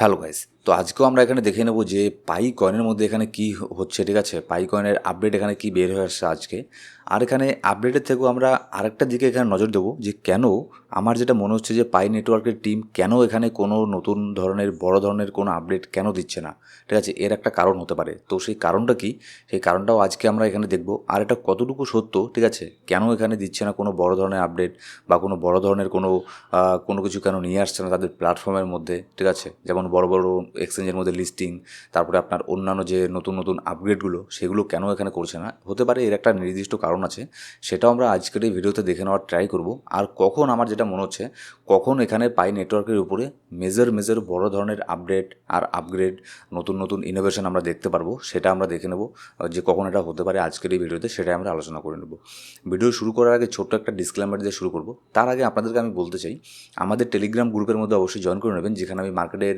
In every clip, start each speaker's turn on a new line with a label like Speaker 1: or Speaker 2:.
Speaker 1: Hello guys, তো আজকেও আমরা এখানে দেখে নেব যে পাই কয়েনের মধ্যে এখানে কি হচ্ছে, ঠিক আছে? পাই কয়েনের আপডেট এখানে কি বের হয়ে আসছে আজকে? আর এখানে আপডেটের থেকেও আমরা আরেকটা দিকে এখানে নজর দেবো যে কেন আমার যেটা মনে হচ্ছে যে পাই নেটওয়ার্কের টিম কেন এখানে কোনো নতুন ধরনের, বড় ধরনের কোনো আপডেট কেন দিচ্ছে না, ঠিক আছে? এর একটা কারণ হতে পারে। তো সেই কারণটা কি? সেই কারণটাও আজকে আমরা এখানে দেখব। আর এটা কতটুকু সত্য, ঠিক আছে? কেন এখানে দিচ্ছে না কোনো বড় ধরনের আপডেট বা কোনো বড় ধরনের কোনো কোনো কিছু কেন নিয়ে আসছে না তাদের প্ল্যাটফর্মের মধ্যে, ঠিক আছে? যেমন বড় বড় এক্সচেঞ্জের মধ্যে লিস্টিং তারপরে আপনার অন্যান্য যে নতুন নতুন আপগ্রেডগুলো সেগুলো কেন এখানে করছে না? হতে পারে এর একটা নির্দিষ্ট কারণ আছে, সেটাও আমরা আজকের এই ভিডিওতে দেখে নেওয়ার ট্রাই করব। আর কখন আমার যেটা মনে হচ্ছে, কখন এখানে পাই নেটওয়ার্কের উপরে মেজর মেজর বড় ধরনের আপডেট আর আপগ্রেড নতুন নতুন ইনোভেশন আমরা দেখতে পারব, সেটা আমরা দেখে নেব যে কখন এটা হতে পারে আজকের এই ভিডিওতে, সেটাই আমরা আলোচনা করে নেব। ভিডিও শুরু করার আগে ছোট্ট একটা ডিসক্লেমার দিয়ে শুরু করব। তার আগে আপনাদেরকে আমি বলতে চাই, আমাদের টেলিগ্রাম গ্রুপের মধ্যে অবশ্যই জয়েন করে নেবেন, যেখানে আমি মার্কেটের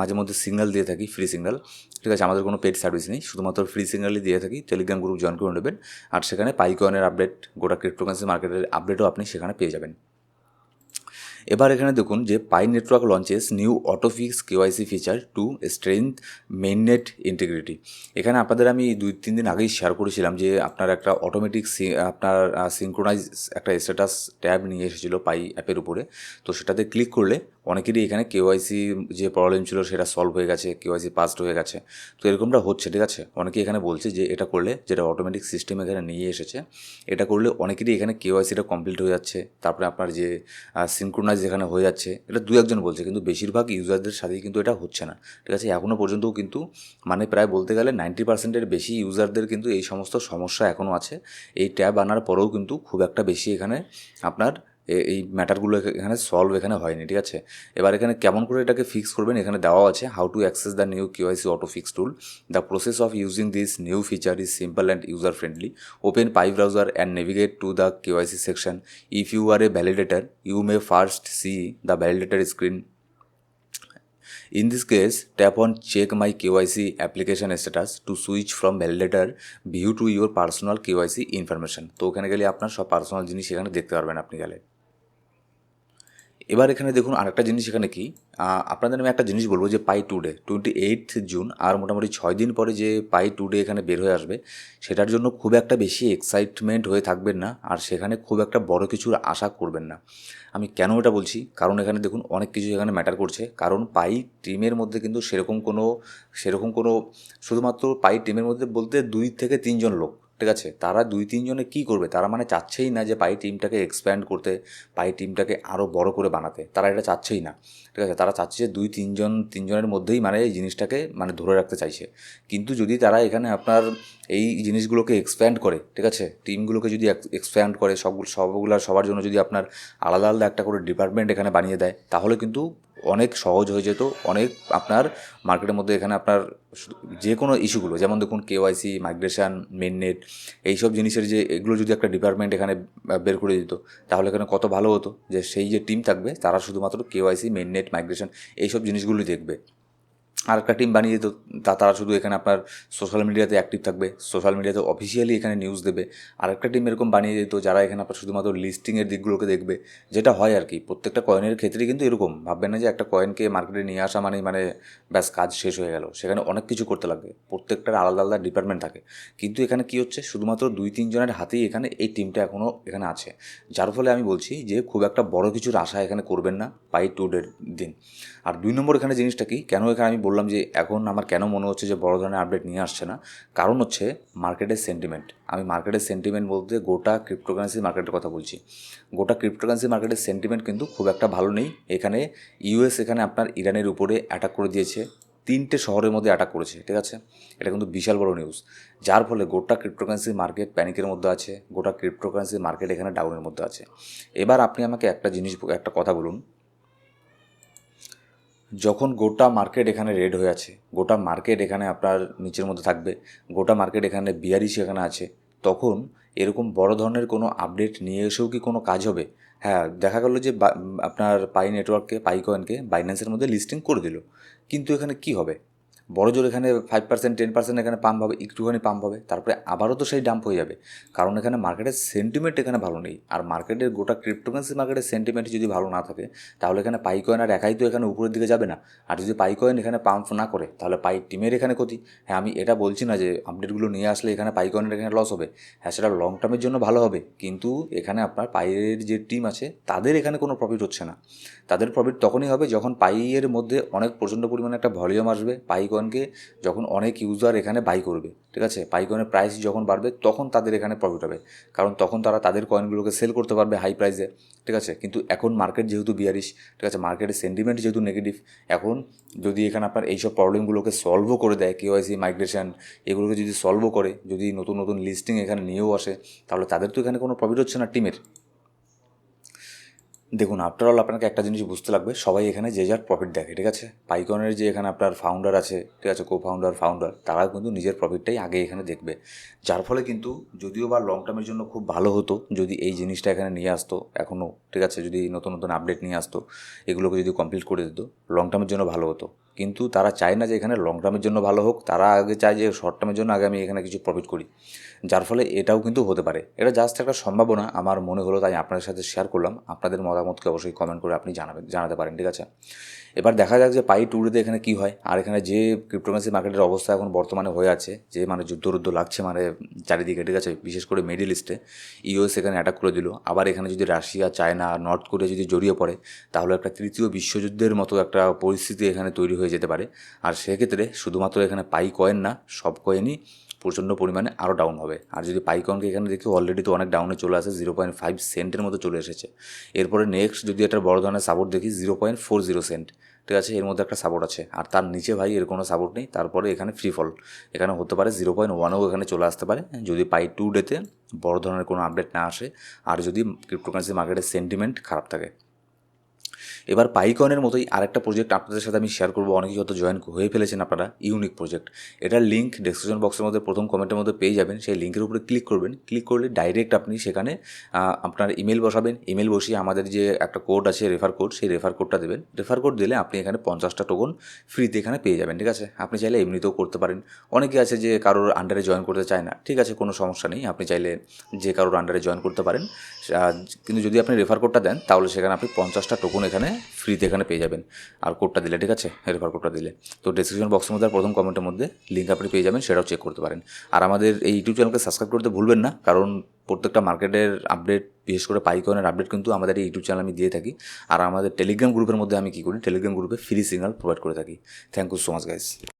Speaker 1: মাঝে মধ্যে সিগন্যাল দিয়ে থাকি ফ্রি সিগন্যাল ঠিক আছে, আমাদের কোনো পেড সার্ভিস নেই, শুধুমাত্র ফ্রি সিগন্যালই দিয়ে থাকি টেলিগ্রাম গ্রুপ জয়েন করে নেবেন। আর সেখানে পাইকয়েনের আপডেট গোটা ক্রিপ্টোকারেন্সি মার্কেটের আপডেটও আপনি সেখানে পেয়ে যাবেন। এবার এখানে দেখুন যে Pi network launches new autofix KYC feature to strength mainnet integrity এখানে আপনাদের আমি দুই, তিন দিন আগেই শেয়ার করেছিলাম যে আপনার একটা অটোমেটিক সি, আপনার সিঙ্ক্রোনাইজ একটা স্ট্যাটাস ট্যাব নিয়ে এসেছিল পাই অ্যাপের উপরে। তো সেটাতে ক্লিক করলে অনেকেরই এখানে কেওয়াইসি যে প্রবলেম ছিল সেটা সলভ হয়ে গেছে কেওয়াইসি পাসড হয়ে গেছে। তো এরকমটা হচ্ছে, ঠিক আছে? অনেকে এখানে বলছে যে এটা করলে যেটা অটোমেটিক সিস্টেম এখানে নিয়ে এসেছে, এটা করলে অনেকেরই এখানে কেওয়াইসিটা কমপ্লিট হয়ে যাচ্ছে। তারপরে আপনার যে সিনক্রোনাইজ যেখানে হয়ে যাচ্ছে, এটা দু একজন বলছে, কিন্তু বেশিরভাগ ইউজারদের সাথেই কিন্তু এটা হচ্ছে না, ঠিক আছে? এখনও পর্যন্তও কিন্তু মানে প্রায় বলতে গেলে নাইনটি পার্সেন্টের বেশি ইউজারদের কিন্তু এই সমস্ত সমস্যা এখনও আছে। এই ট্যাব আনার পরেও কিন্তু খুব একটা বেশি এখানে আপনার এই ম্যাটারগুলো এখানে সলভ এখানে হয়নি ঠিক আছে? এবার এখানে কেমন করে এটাকে ফিক্স করবেন এখানে দেওয়া আছে how to access the new KYC auto fix tool the process of using this new feature is simple and user friendly open Pi browser and navigate to the KYC section if you are a validator you may first see the validator screen In this case, tap on check my KYC application status to switch from validator view to your personal KYC information. তো ওখানে গেলে আপনার সব personal জিনিস এখানে দেখতে পারবেন আপনি গেলে। এবার এখানে দেখুন আরেকটা জিনিস এখানে কি? আপনাদের আমি একটা জিনিস বলব যে Pi today twenty eight June আর মোটামুটি ছয় দিন পরে যে পাই টুডে এখানে বের হয়ে আসবে, সেটার জন্য খুব একটা বেশি এক্সাইটমেন্ট হয়ে থাকবেন না আর সেখানে খুব একটা বড় কিছুর আশা করবেন না। আমি কেন এটা বলছি? কারণ এখানে দেখুন অনেক কিছু এখানে ম্যাটার করছে। কারণ পাই টিমের মধ্যে কিন্তু সেরকম কোনো সেরকম কোনো, শুধুমাত্র পাই টিমের মধ্যে বলতে দুই থেকে তিনজন লোক। ঠিক আছে? তারা দুই, তিনজনে কী করবে? তারা মানে চাচ্ছেই না যে পাই টিমটাকে এক্সপ্যান্ড করতে, পাই টিমটাকে আরও বড় করে বানাতে। তারা এটা চাচ্ছেই না। ঠিক আছে? তারা চাচ্ছে যে দুই, তিনজন, তিনজনের মধ্যেই মানে এই জিনিসটাকে মানে ধরে রাখতে চাইছে। কিন্তু যদি তারা এখানে আপনার এই জিনিসগুলোকে এক্সপ্যান্ড করে, ঠিক আছে? টিমগুলোকে যদি এক্সপ্যান্ড করে, সব, সবগুলো সবার জন্য যদি আপনার আলাদা আলাদা একটা করে ডিপার্টমেন্ট এখানে বানিয়ে দেয়, তাহলে কিন্তু অনেক সহজ হয়ে যেত, অনেক আপনার মার্কেটের মধ্যে এখানে আপনার যে কোনো ইস্যুগুলো যেমন দেখুন কেওয়াইসি মাইগ্রেশন মেননেট এইসব জিনিসের যে এগুলো যদি একটা ডিপার্টমেন্ট এখানে বের করে দিত, তাহলে এখানে কত ভালো হতো যে সেই যে টিম থাকবে, তারা শুধুমাত্র কেওয়াইসি মেননেট মাইগ্রেশন এইসব জিনিসগুলোই দেখবে। আর একটা টিম বানিয়ে দিত, তা, তারা শুধু এখানে আপনার সোশ্যাল মিডিয়াতে অ্যাক্টিভ থাকবে সোশ্যাল মিডিয়াতে অফিসিয়ালি এখানে নিউজ দেবে। আর একটা টিম এরকম বানিয়ে দিত, যারা এখানে আপনার শুধুমাত্র লিস্টিংয়ের দিকগুলোকে দেখবে, যেটা হয় আর কি। প্রত্যেকটা কয়েনের ক্ষেত্রেই কিন্তু এরকম। ভাববেন না যে একটা কয়েনকে মার্কেটে নিয়ে আসা মানে মানে ব্যাস কাজ শেষ হয়ে গেল। সেখানে অনেক কিছু করতে লাগবে। প্রত্যেকটার আলাদা আলাদা ডিপার্টমেন্ট থাকে। কিন্তু এখানে কি হচ্ছে? শুধুমাত্র দুই তিনজনের হাতেই এখানে এই টিমটা এখনও এখানে আছে। যার ফলে আমি বলছি যে খুব একটা বড় কিছুর আশা এখানে করবেন না পাই টু ডের দিন। আর দুই নম্বর এখানে জিনিসটা কি? কেন এখানে আমি বললাম যে এখন আমার কেন মনে হচ্ছে যে বড় ধরনের আপডেট নিয়ে আসছে না? কারণ হচ্ছে মার্কেটের সেন্টিমেন্ট আমি মার্কেটের সেন্টিমেন্ট বলতে গোটা ক্রিপ্টোকারেন্সি মার্কেটের কথা বলছি। গোটা ক্রিপ্টোকারেন্সি মার্কেটের সেন্টিমেন্ট কিন্তু খুব একটা ভালো নেই। এখানে ইউএস এখানে আপনার ইরানের উপরে অ্যাটাক করে দিয়েছে। তিনটে শহরের মধ্যে অ্যাটাক করেছে, ঠিক আছে? এটা কিন্তু বিশাল বড় নিউজ যার ফলে গোটা ক্রিপ্টোকারেন্সি মার্কেট প্যানিকের মধ্যে আছে। গোটা ক্রিপ্টোকারেন্সি মার্কেট এখানে ডাউনের মধ্যে আছে। এবার আপনি আমাকে একটা জিনিস, একটা কথা বলুন। যখন গোটা মার্কেট এখানে রেড হয়ে আছে, গোটা মার্কেট এখানে আপনার নিচের মধ্যে থাকবে, গোটা মার্কেট এখানে বিয়ারিশ এখানে আছে, তখন এরকম বড় ধরনের কোনো আপডেট নিয়ে এসেও কি কোনো কাজ হবে? হ্যাঁ দেখা গেল যে আপনার পাই নেটওয়ার্ককে পাই কয়েনকে বাইন্যান্সের মধ্যে লিস্টিং করে দিল। কিন্তু এখানে কি হবে? বড় জোর এখানে ফাইভ পার্সেন্ট টেন পার্সেন্ট এখানে পাম্প হবে, একটুখানি পাম্প হবে, তারপরে আবারও তো সেই ডাম্প হয়ে যাবে। কারণ এখানে মার্কেটের সেন্টিমেন্ট এখানে ভালো নেই। আর মার্কেটের গোটা ক্রিপ্টোকারেন্সি মার্কেটের সেন্টিমেন্ট যদি ভালো না থাকে, তাহলে এখানে পাই কয়েন আর একাই তো এখানে উপরের দিকে যাবে না। আর যদি পাই কয়েন এখানে পাম্প না করে, তাহলে পাই টিমের এখানে ক্ষতি। হ্যাঁ আমি এটা বলছি না যে আপডেটগুলো নিয়ে আসলে এখানে পাই কয়েনের এখানে লস হবে। হ্যাঁ সেটা লং টার্মের জন্য ভালো হবে। কিন্তু এখানে আপনার পাইয়ের যে টিম আছে, তাদের এখানে কোনো প্রফিট হচ্ছে না। তাদের প্রফিট তখনই হবে যখন পাইয়ের মধ্যে অনেক প্রচণ্ড পরিমাণে একটা ভলিউম আসবে। পাই কয়েনকে যখন অনেক ইউজার এখানে বাই করবে, ঠিক আছে? পাই কয়েনের প্রাইস যখন বাড়বে, তখন তাদের এখানে প্রফিট হবে। কারণ তখন তারা তাদের কয়েনগুলোকে সেল করতে পারবে হাই প্রাইসে ঠিক আছে? কিন্তু এখন মার্কেট যেহেতু বিয়ারিশ ঠিক আছে? মার্কেটের সেন্টিমেন্ট যেহেতু নেগেটিভ এখন যদি এখানে আপনার এইসব প্রবলেমগুলোকে সলভও করে দেয় কেওয়াইসি মাইগ্রেশন এগুলোকে যদি সলভও করে, যদি নতুন নতুন লিস্টিং এখানে নিয়েও আসে, তাহলে তাদের তো এখানে কোনো প্রফিট হচ্ছে না টিমের। দেখুন আফটার অল আপনাকে একটা জিনিস বুঝতে লাগবে, সবাই এখানে যে যার প্রফিট দেখে, ঠিক আছে? পাইকনের যে এখানে আপনার ফাউন্ডার আছে, ঠিক আছে? কো ফাউন্ডার ফাউন্ডার তারাও কিন্তু নিজের প্রফিটটাই আগে এখানে দেখবে। যার ফলে কিন্তু যদিও বা লং টার্মের জন্য খুব ভালো হতো, যদি এই জিনিসটা এখানে নিয়ে আসতো এখনও ঠিক আছে? যদি নতুন নতুন আপডেট নিয়ে আসতো, এগুলোকে যদি কমপ্লিট করে দিত লং টার্মের জন্য ভালো হতো। কিন্তু তারা চায় না যে এখানে লং টার্মের জন্য ভালো হোক। তারা আগে চায় যে শর্ট টার্মের জন্য আগে আমি এখানে কিছু প্রফিট করি। যার ফলে এটাও কিন্তু হতে পারে। এটা জাস্ট একটা সম্ভাবনা। আমার মনে হলো তাই আপনাদের সাথে শেয়ার করলাম। আপনাদের মতামতকে অবশ্যই কমেন্ট করে আপনি জানাবেন, জানাতে পারেন, ঠিক আছে? এবার দেখা যাক যে পাই ট্যুরেতে এখানে কী হয়। আর এখানে যে ক্রিপ্টোকারেন্সি মার্কেটের অবস্থা এখন বর্তমানে হয়ে আছে, যে মানে যুদ্ধ যুদ্ধ লাগছে মানে চারিদিকে, ঠিক আছে? বিশেষ করে মিডিল ইস্টে ইউএস এখানে অ্যাটাক করে দিল। আবার এখানে যদি রাশিয়া চায়না নর্থ কোরিয়া যদি জড়িয়ে পড়ে, তাহলে একটা তৃতীয় বিশ্বযুদ্ধের মতো একটা পরিস্থিতি এখানে তৈরি হয়ে যেতে পারে। আর সেক্ষেত্রে শুধুমাত্র এখানে পাই কয়েন না, সব কয়েনই প্রচণ্ড পরিমাণে আরও ডাউন হবে। আর যদি পাইকনকে এখানে দেখি অলরেডি তো অনেক ডাউনে চলে আসে জিরো পয়েন্ট ফাইভ সেন্টের মতো চলে এসেছে। এরপরে নেক্সট যদি একটা বড় ধরনের সাপোর্ট দেখি zero point four zero cent ঠিক আছে, এর মধ্যে একটা সাপোর্ট আছে। আর তার নিচে ভাই এর কোনো সাপোর্ট নেই, তারপরে এখানে ফ্রি ফল এখানে হতে পারে জিরো পয়েন্ট ওয়ানও এখানে চলে আসতে পারে। যদি পাই টু ডেতে বড় ধরনের কোনো আপডেট না আসে, আর যদি ক্রিপ্টোকারেন্সি মার্কেটের সেন্টিমেন্ট খারাপ থাকে। এবার পাইকনের মতোই আরেকটা প্রজেক্ট আপনাদের সাথে আমি শেয়ার করব। অনেকেই হয়তো জয়েন হয়ে ফেলেছেন আপনারা ইউনিক প্রজেক্ট এটার লিঙ্ক ডিসক্রিপশন বক্সের মধ্যে, প্রথম কমেন্টের মধ্যে পেয়ে যাবেন। সেই লিঙ্কের উপরে ক্লিক করবেন। ক্লিক করলে ডাইরেক্ট আপনি সেখানে আপনার ইমেল বসাবেন। ইমেল বসিয়ে আমাদের যে একটা কোড আছে রেফার কোড সেই রেফার কোডটা দেবেন। রেফার কোড দিলে আপনি এখানে পঞ্চাশটা টোকন ফ্রিতে এখানে পেয়ে যাবেন, ঠিক আছে? আপনি চাইলে এমনিতেও করতে পারেন। অনেকে আছে যে কারোর আন্ডারে জয়েন করতে চায় না, ঠিক আছে? কোনো সমস্যা নেই। আপনি চাইলে যে কারোর আন্ডারে জয়েন করতে পারেন। কিন্তু যদি আপনি রেফার কোডটা দেন, তাহলে সেখানে আপনি পঞ্চাশটা টোকন এখানে ফ্রিতে এখানে পেয়ে যাবেন। আর কোডটা দিলে, ঠিক আছে? রেফার কোডটা দিলে। তো ডিসক্রিপশন বক্সের মধ্যে প্রথম কমেন্টের মধ্যে লিঙ্ক আপনি পেয়ে যাবেন, সেটাও চেক করতে পারেন। আর আমাদের এই ইউটিউব চ্যানেলকে সাবস্ক্রাইব করতে ভুলবেন না, কারণ প্রত্যেকটা মার্কেটের আপডেট বিশেষ করে পাইকনের আপডেট কিন্তু আমাদের এই ইউটিউব চ্যানেল আমি দিয়ে থাকি। আর আমাদের টেলিগ্রাম গ্রুপের মধ্যে আমি কী করি? টেলিগ্রাম গ্রুপে ফ্রি সিগনাল প্রোভাইড করে থাকি। Thank you so much guys